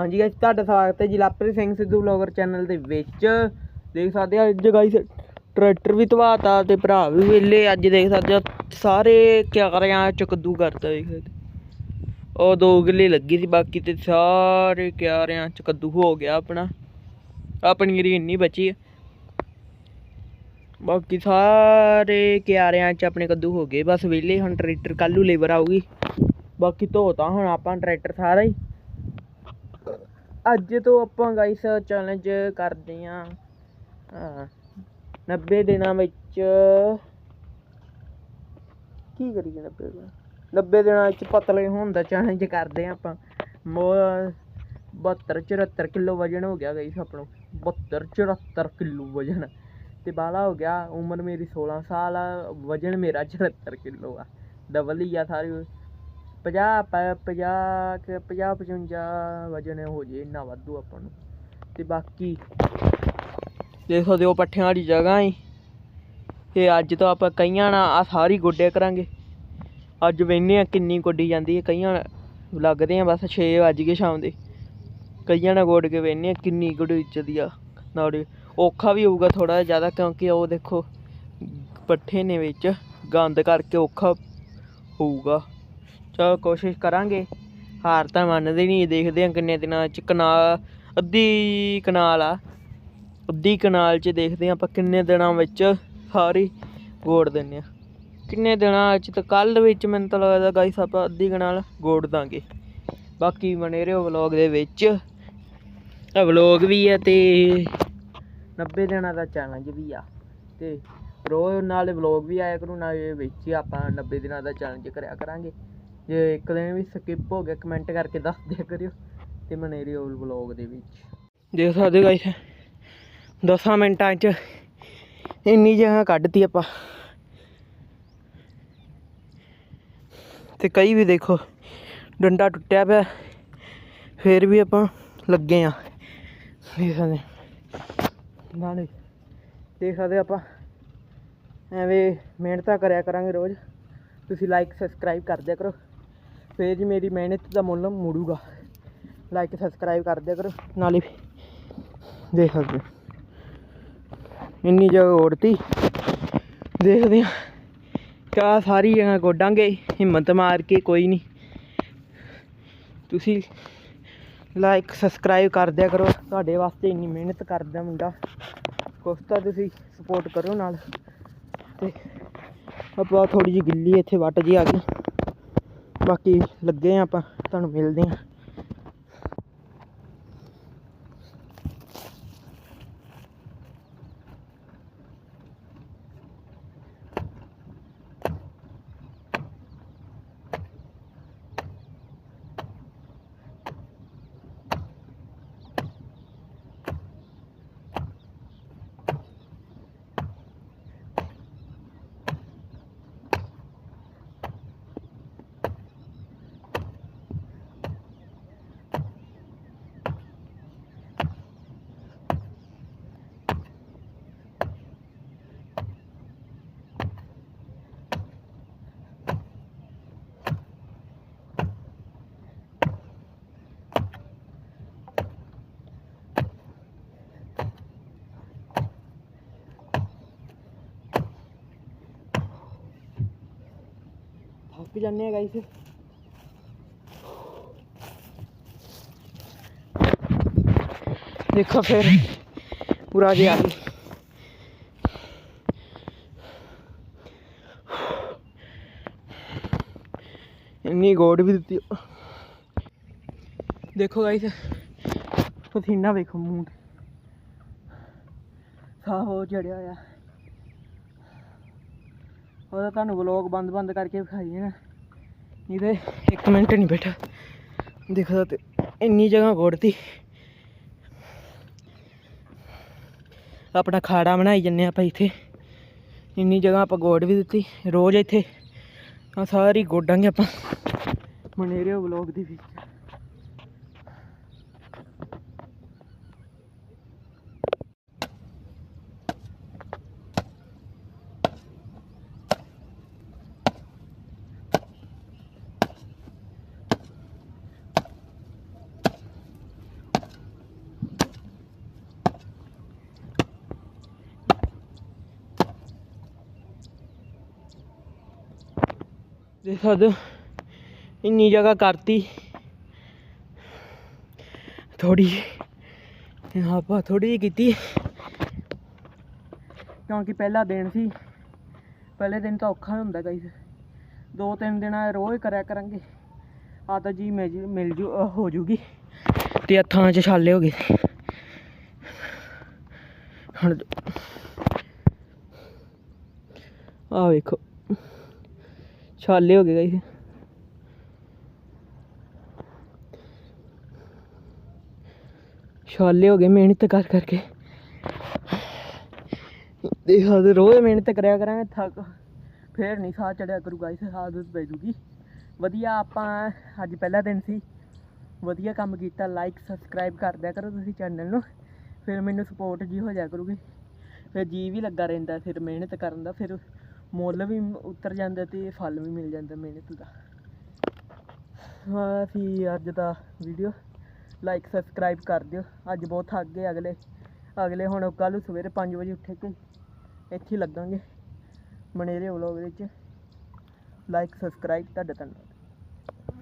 ਹਾਂਜੀ ਗਾਇਸ ਤੁਹਾਡਾ ਸਵਾਗਤ ਹੈ ਜੀ ਸਿੰਘ ਸਿੱਧੂ ਵਲੌਗਰ ਚੈਨਲ ਦੇ ਵਿੱਚ। ਦੇਖ ਸਕਦੇ ਆ ਅੱਜ ਗਾਇਸ ਟਰੈਕਟਰ ਵੀ ਧਵਾਤਾ ਤੇ ਭਰਾ ਵੀ ਵੇਲੇ ਅੱਜ ਦੇਖ ਸਕਦੇ ਆ ਸਾਰੇ ਕਿਆਰਿਆਂ ਚ ਕੱਦੂ ਕਰਤਾ ਦੇਖ ਸਕਦੇ ਉਹ ਦੋ ਗਿੱਲੇ ਲੱਗੀ ਸੀ, ਬਾਕੀ ਤੇ ਸਾਰੇ ਕਿਆਰਿਆਂ ਚ ਕੱਦੂ ਹੋ ਗਿਆ ਆਪਣਾ। ਆਪਣੀ ਰੀ ਇੰਨੀ ਬਚੀ। ਹੈ ਬਾਕੀ ਸਾਰੇ ਕਿਆਰਿਆਂ ਚ ਆਪਣੇ ਕੱਦੂ ਹੋ ਗਏ। ਬਸ ਵਿਹਲੇ, ਹੁਣ ਟਰੈਕਟਰ ਕੱਲੂ ਲੇਬਰ ਆਊਗੀ। ਬਾਕੀ ਧੋਤਾ ਹੁਣ ਆਪਾਂ ਟਰੈਕਟਰ ਸਾਰਾ ਹੀ। ਅੱਜ ਤੋਂ ਆਪਾਂ ਗਾਈਸ ਚੈਲੰਜ ਕਰਦੇ ਆਂ ਹਾਂ 90 ਦਿਨਾਂ ਵਿੱਚ ਕੀ ਕਰੀਏ 90 ਦਿਨਾਂ? 90 ਦਿਨਾਂ ਵਿੱਚ ਪਤਲੇ ਹੋਣ ਦਾ ਚੈਲੰਜ ਕਰਦੇ ਆਂ ਆਪਾਂ। ਮੋ 72 74 ਕਿਲੋ ਵਜਨ ਹੋ ਗਿਆ ਗਾਈਸ ਆਪਣਾ। 72 74 ਕਿਲੋ ਵਜਨ। ਤੇ ਬਾਲਾ ਹੋ ਗਿਆ, ਉਮਰ ਮੇਰੀ 16 ਸਾਲ ਆ, ਵਜਨ ਮੇਰਾ 74 ਕਿਲੋ ਆ। ਡਬਲ ਹੀ ਆ ਸਾਰੇ 50 50 ਕਿ 50 55 ਵਜਨ ਹੋ ਜੇ, ਇੰਨਾ ਵਾਧੂ ਆਪਾਂ ਨੂੰ। ਤੇ ਬਾਕੀ ਦੇਖੋ ਦਿਓ ਪੱਠਿਆਂ ਵਾਲੀ ਜਗ੍ਹਾ ਹੀ ਤੇ ਅੱਜ ਤੋਂ ਆਪਾਂ ਕਈਆਂ ਨਾਲ ਆ ਸਾਰੀ ਗੋਡੇ ਕਰਾਂਗੇ। ਅੱਜ ਵੇਨੇ ਆ ਕਿੰਨੀ ਗੋਡੀ ਜਾਂਦੀ ਹੈ। ਕਈਆਂ ਨਾਲ ਲੱਗਦੇ ਆ ਬਸ 6 ਵੱਜ ਗਏ ਸ਼ਾਮ ਦੇ। ਕਈਆਂ ਨਾਲ ਗੋਡ ਕੇ ਵੇਨੇ ਆ ਕਿੰਨੀ ਗੋਡੀ ਚੱਦੀ ਆ ਨਾਲੇ। ਔਖਾ ਵੀ ਹੋਊਗਾ ਥੋੜਾ ਜ਼ਿਆਦਾ ਕਿਉਂਕਿ ਉਹ ਦੇਖੋ ਪੱਠੇ ਨੇ ਵਿੱਚ, ਗੰਦ ਕਰਕੇ ਔਖਾ ਹੋਊਗਾ। ਚਲੋ ਕੋਸ਼ਿਸ਼ ਕਰਾਂਗੇ। ਹਾਰ ਤਾਂ ਮੰਨਦੇ ਨਹੀਂ ਦੇਖਦੇ ਹਾਂ ਕਿੰਨੇ ਦਿਨਾਂ ਚ ਕਨਾਲ, ਅੱਧੀ ਕਨਾਲ ਆ। ਅੱਧੀ ਕਨਾਲ ਚ ਦੇਖਦੇ ਹਾਂ ਆਪਾਂ ਕਿੰਨੇ ਦਿਨਾਂ ਵਿੱਚ ਸਾਰੀ ਗੋੜ ਦਿੰਨੇ ਆ ਕਿੰਨੇ ਦਿਨਾਂ ਚ ਤਾਂ ਕੱਲ ਵਿੱਚ ਮੈਨੂੰ ਤਾਂ ਲੱਗਦਾ ਗਾਈਸ ਆਪਾਂ ਅੱਧੀ ਕਨਾਲ ਗੋੜ ਦਾਂਗੇ। ਬਾਕੀ ਬਣੇ ਰਹੋ ਵਲੌਗ ਦੇ ਵਿੱਚ। ਆ ਵਲੌਗ ਵੀ ਆ ਤੇ 90 ਦਿਨਾਂ ਦਾ ਚੈਲੰਜ ਵੀ ਆ। ਤੇ ਰੋਜ਼ ਨਾਲੇ ਵਲੌਗ ਵੀ ਆਇਆ ਕਰੂ, ਨਾਲੇ ਵਿੱਚ ਹੀ ਆਪਾਂ 90 ਦਿਨਾਂ ਦਾ ਚੈਲੰਜ ਕਰਿਆ ਕਰਾਂਗੇ। ਜੇ ਇੱਕ ਦਿਨ ਵੀ ਸਕਿਪ ਹੋ ਗਿਆ ਕਮੈਂਟ ਕਰਕੇ ਦੱਸ ਦਿਆ ਕਰਿਓ ਤੇ ਬਣੇ ਰਹੋ ਵਲੌਗ ਦੇ ਵਿੱਚ। ਦੇਖ ਸਕਦੇ ਗਾਇਸ 10 ਮਿੰਟਾਂ 'ਚ ਇੰਨੀ ਜਗ੍ਹਾ ਕੱਢਤੀ ਆਪਾਂ। ਤੇ ਕਈ ਵੀ ਦੇਖੋ, ਡੰਡਾ ਟੁੱਟਿਆ ਪਿਆ, ਫੇਰ ਵੀ ਆਪਾਂ ਲੱਗੇ ਆ ਦੇਖ ਸਕਦੇ ਨਾਲੇ ਦੇਖ ਸਕਦੇ ਆਪਾਂ, ਐਵੇਂ ਮਿਹਨਤਾਂ ਕਰਿਆ ਕਰਾਂਗੇ ਰੋਜ਼। ਤੁਸੀਂ ਲਾਈਕ ਸਬਸਕ੍ਰਾਈਬ ਕਰ ਦਿਆ ਕਰੋ। ਫੇਰ ਜੀ ਮੇਰੀ ਮਿਹਨਤ ਦਾ ਮੁੱਲ ਮੁੜੂਗਾ। ਲਾਈਕ ਸਬਸਕ੍ਰਾਈਬ ਕਰ ਦਿਆ ਕਰੋ, ਨਾਲੇ ਦੇਖ ਸਕਦੇ ਹੋ। ਇੰਨੀ ਜਗ੍ਹਾ ਓੜਤੀ ਦੇਖਦੇ ਆ ਕਾ ਸਾਰੀ ਜਗ੍ਹਾ ਗੋਡਾਂਗੇ, ਹਿੰਮਤ ਮਾਰ ਕੇ ਕੋਈ ਨਹੀਂ। ਤੁਸੀਂ ਲਾਈਕ ਸਬਸਕ੍ਰਾਈਬ ਕਰ ਦਿਆ ਕਰੋ, ਤੁਹਾਡੇ ਵਾਸਤੇ ਇੰਨੀ ਮਿਹਨਤ ਕਰਦਾ ਮੁੰਡਾ। ਕੁਛ ਤਾਂ ਤੁਸੀਂ ਸਪੋਰਟ ਕਰੋ ਨਾਲ। ਤੇ ਆਪਾਂ ਥੋੜੀ ਜਿਹੀ ਗਿੱਲੀ ਇੱਥੇ ਵੱਟ ਜੀ ਆ ਗਈ। ਬਾਕੀ ਲੱਗੇ ਆ ਆਪਾਂ ਤੁਹਾਨੂੰ ਮਿਲਦੇ ਹਾਂ ਥੱਕ ਜਾਂਦੇ ਆ ਗਾਈਸ ਦੇਖੋ ਫਿਰ, ਪੂਰਾ ਜਿਹਾ ਆ ਗਈ ਇੰਨੀ ਗੋਡ ਵੀ ਦਿੱਤੀ। ਦੇਖੋ ਗਾਈਸ ਪਸੀਨਾ ਵੇਖੋ ਮੂੰਹ ਤੇ। ਸਾਹ ਹੋ ਚੜਿਆ ਆ ਉਹਦਾ ਤੁਹਾਨੂੰ ਵਲੌਗ ਬੰਦ ਬੰਦ ਕਰਕੇ ਵਿਖਾਈਏ ਨਾ। ਨਹੀਂ ਤੇ ਇੱਕ ਮਿੰਟ ਨਹੀਂ ਬੈਠਾ। ਦੇਖਦਾ ਤੇ ਇੰਨੀ ਜਗ੍ਹਾ ਗੋੜਤੀ ਆਪਣਾ ਖਾੜਾ ਬਣਾਈ ਜੰਨੇ ਆਪਾਂ ਇੱਥੇ। ਇੰਨੀ ਜਗ੍ਹਾ ਆਪਾਂ ਗੋੜ ਵੀ ਦਿੱਤੀ, ਰੋਜ਼ ਇੱਥੇ। ਆ ਸਾਰੀ ਗੋਡਾਂਗੇ ਆਪਾਂ। ਮਨੇਰੇ ਵਲੌਗ ਦੇ ਵਿੱਚ ਦੇ ਸਕਦੇ ਹੋ ਇੰਨੀ ਜਗ੍ਹਾ ਕਰਤੀ। ਥੋੜੀ ਆਪਾਂ ਥੋੜੀ ਜਿਹੀ ਕੀਤੀ। ਕਿਉਂਕਿ ਪਹਿਲਾ ਦਿਨ ਸੀ। ਪਹਿਲੇ ਦਿਨ ਤਾਂ ਔਖਾ ਹੁੰਦਾ ਗਾਈਸ ਦੋ ਤਿੰਨ ਦਿਨ ਰੋਜ਼ ਕਰਿਆ ਕਰਾਂਗੇ। ਆ ਤਾਂ ਜੀ ਮਿਲ ਜੂ- ਮਿਲ ਹੋ ਜੂਗੀ। ਤੇ ਹੱਥਾਂ 'ਚ ਛਾਲੇ ਹੋ ਗਏ। ਹੁਣ ਆ ਵੇਖੋ। ਛਾਲੇ ਹੋ ਗਏ ਗਾਈਸ ਛਾਲੇ ਹੋ ਗਏ ਮਿਹਨਤ ਕਰ ਕਰਕੇ। ਦੇਖੋ ਤੇ ਰੋਜ਼ ਮਿਹਨਤ ਕਰਿਆ ਕਰਾਂਗੇ, ਥੱਕ ਫੇਰ ਨਹੀਂ ਸਾਹ ਚੜਿਆ ਕਰੂਗਾ ਇਸ ਆਦਤ ਪੈ ਜੂਗੀ। ਵਧੀਆ ਆਪਾਂ ਅੱਜ ਪਹਿਲਾ ਦਿਨ ਸੀ। ਵਧੀਆ ਕੰਮ ਕੀਤਾ ਲਾਈਕ ਸਬਸਕ੍ਰਾਈਬ ਕਰ ਦਿਆ ਕਰੋ ਤੁਸੀਂ ਚੈਨਲ ਨੂੰ। ਫਿਰ ਮੈਨੂੰ ਸਪੋਰਟ ਜੀ ਹੋ ਜਾਇਆ ਕਰੂਗੀ। ਫਿਰ ਜੀ ਵੀ ਲੱਗਾ ਰਹਿੰਦਾ, ਫਿਰ ਮਿਹਨਤ ਕਰਨ ਦਾ, ਫਿਰ ਮੁੱਲ ਵੀ ਉਤਰ ਜਾਂਦਾ ਤੇ ਫਲ ਵੀ ਮਿਲ ਜਾਂਦਾ ਮਿਹਨਤ ਦਾ। ਹਾਂ ਸੀ ਅੱਜ ਦਾ ਵੀਡੀਓ ਲਾਈਕ ਸਬਸਕ੍ਰਾਈਬ ਕਰ ਦਿਓ। ਅੱਜ ਬਹੁਤ ਥੱਕ ਗਏ ਅਗਲੇ ਅਗਲੇ ਹੁਣ ਕੱਲ੍ਹ ਨੂੰ ਸਵੇਰੇ 5 ਵਜੇ ਉੱਠ ਕੇ ਇੱਥੇ ਹੀ ਲੱਗਾਂਗੇ। ਮਨੇਰੇ ਵਲੋਗ ਵਿੱਚ। ਲਾਈਕ ਸਬਸਕ੍ਰਾਈਬ ਤੁਹਾਡਾ ਧੰਨਵਾਦ।